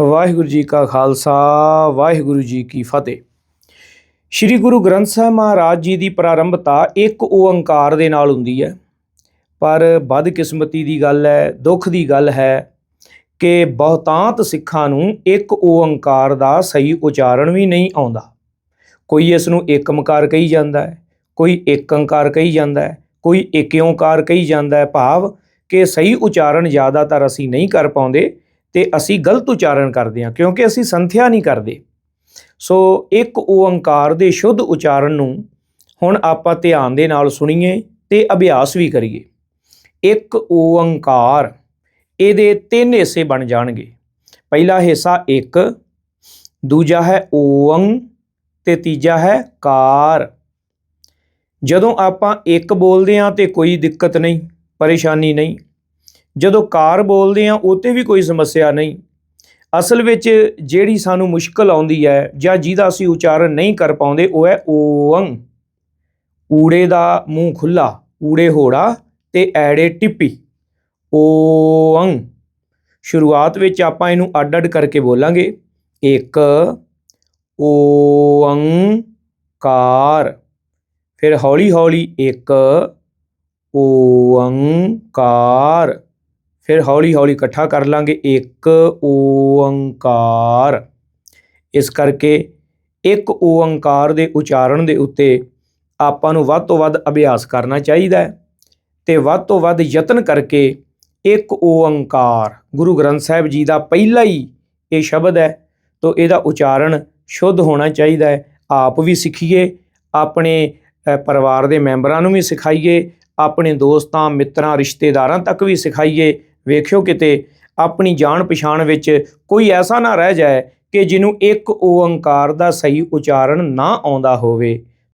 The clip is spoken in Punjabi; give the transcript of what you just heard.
ਵਾਹਿਗੁਰੂ ਜੀ ਕਾ ਖਾਲਸਾ, ਵਾਹਿਗੁਰੂ ਜੀ ਕੀ ਫਤਿਹ। ਸ੍ਰੀ ਗੁਰੂ ਗ੍ਰੰਥ ਸਾਹਿਬ ਮਹਾਰਾਜ ਜੀ ਦੀ ਪ੍ਰਾਰੰਭਤਾ ਇੱਕ ਓੰਕਾਰ ਦੇ ਨਾਲ ਹੁੰਦੀ ਹੈ। ਪਰ ਬਦਕਿਸਮਤੀ ਦੀ ਗੱਲ ਹੈ, ਦੁੱਖ ਦੀ ਗੱਲ ਹੈ ਕਿ ਬਹੁਤਾਂਤ ਸਿੱਖਾਂ ਨੂੰ ਇੱਕ ਓੰਕਾਰ ਦਾ ਸਹੀ ਉਚਾਰਨ ਵੀ ਨਹੀਂ ਆਉਂਦਾ। ਕੋਈ ਇਸ ਨੂੰ ਏਕ ਓੰਕਾਰ ਕਹੀ ਜਾਂਦਾ ਹੈ, ਕੋਈ ਏਕ ਓੰਕਾਰ ਕਹੀ ਜਾਂਦਾ ਹੈ, ਕੋਈ ਏਕ ਓੰਕਾਰ ਕਹੀ ਜਾਂਦਾ ਹੈ। ਭਾਵ ਕਿ ਸਹੀ ਉਚਾਰਨ ਜ਼ਿਆਦਾਤਰ ਅਸੀਂ ਨਹੀਂ ਕਰ ਪਾਉਂਦੇ ਤੇ ਅਸੀਂ ਗਲਤ ਉਚਾਰਨ ਕਰਦੇ ਹਾਂ, ਕਿਉਂਕਿ ਅਸੀਂ ਸੰਥਿਆ ਨਹੀਂ ਕਰਦੇ। ਸੋ ਇੱਕ ਓੰਕਾਰ ਦੇ ਸ਼ੁੱਧ ਉਚਾਰਨ ਨੂੰ ਹੁਣ ਆਪਾਂ ਧਿਆਨ ਦੇ ਨਾਲ ਸੁਣੀਏ ਤੇ ਅਭਿਆਸ ਵੀ ਕਰੀਏ। ਇੱਕ ਓੰਕਾਰ ਇਹਦੇ ਤਿੰਨ ਹਿੱਸੇ ਬਣ ਜਾਣਗੇ। ਪਹਿਲਾ ਹਿੱਸਾ ਇੱਕ, ਦੂਜਾ ਹੈ ਓੰ ਤੇ ਤੀਜਾ ਹੈ ਕਾਰ। ਜਦੋਂ ਆਪਾਂ ਇੱਕ ਬੋਲਦੇ ਹਾਂ ਤੇ ਕੋਈ ਦਿੱਕਤ ਨਹੀਂ, ਪਰੇਸ਼ਾਨੀ ਨਹੀਂ ਜਦੋਂ ਕਾਰ ਬੋਲਦੇ ਆ ਉਤੇ ਵੀ ਕੋਈ ਸਮੱਸਿਆ ਨਹੀਂ। ਅਸਲ ਵਿੱਚ ਜਿਹੜੀ ਸਾਨੂੰ ਮੁਸ਼ਕਲ ਆਉਂਦੀ ਹੈ ਜਾਂ ਜਿਹਦਾ ਅਸੀਂ ਉਚਾਰਨ ਨਹੀਂ ਕਰ ਪਾਉਂਦੇ, ਉਹ ਹੈ ਓੰ ਊੜੇ ਦਾ ਮੂੰਹ ਖੁੱਲਾ ਊੜੇ ਹੋੜਾ ਤੇ ਐੜੇ ਟਿੱਪੀ। ਓੰ ਸ਼ੁਰੂਆਤ ਵਿੱਚ ਆਪਾਂ ਇਹਨੂੰ ਅੱਡ-ਅੱਡ ਕਰਕੇ ਬੋਲਾਂਗੇ। ਇੱਕ ਓੰਕਾਰ ਫਿਰ ਹੌਲੀ-ਹੌਲੀ ਇੱਕ ਓੰਕਾਰ ਫਿਰ ਹੌਲੀ-ਹੌਲੀ ਇਕੱਠਾ ਕਰ ਲਾਂਗੇ। ਇੱਕ ਓੰਕਾਰ। ਇਸ ਕਰਕੇ ਇੱਕ ਓੰਕਾਰ ਦੇ ਉਚਾਰਨ ਦੇ ਉੱਤੇ ਆਪਾਂ ਨੂੰ ਵੱਧ ਤੋਂ ਵੱਧ ਅਭਿਆਸ ਕਰਨਾ ਚਾਹੀਦਾ ਹੈ ਤੇ ਵੱਧ ਤੋਂ ਵੱਧ ਯਤਨ ਕਰਕੇ ਇੱਕ ਓੰਕਾਰ। ਗੁਰੂ ਗ੍ਰੰਥ ਸਾਹਿਬ ਜੀ ਦਾ ਪਹਿਲਾ ਹੀ ਇਹ ਸ਼ਬਦ ਹੈ, ਤੋਂ ਇਹਦਾ ਉਚਾਰਨ ਸ਼ੁੱਧ ਹੋਣਾ ਚਾਹੀਦਾ ਹੈ। ਆਪ ਵੀ ਸਿੱਖੀਏ, ਆਪਣੇ ਪਰਿਵਾਰ ਦੇ ਮੈਂਬਰਾਂ ਨੂੰ ਵੀ ਸਿਖਾਈਏ, ਆਪਣੇ ਦੋਸਤਾਂ, ਮਿੱਤਰਾਂ, ਰਿਸ਼ਤੇਦਾਰਾਂ ਤੱਕ ਵੀ ਸਿਖਾਈਏ ਵੇਖਿਓ ਕਿਤੇ ਆਪਣੀ ਜਾਣ ਪਛਾਣ ਵਿੱਚ ਕੋਈ ਐਸਾ ਨਾ ਰਹਿ ਜਾਏ ਕਿ ਜਿਹਨੂੰ ਇੱਕ ਓੰਕਾਰ ਦਾ ਸਹੀ ਉਚਾਰਨ ਨਾ ਆਉਂਦਾ ਹੋਵੇ।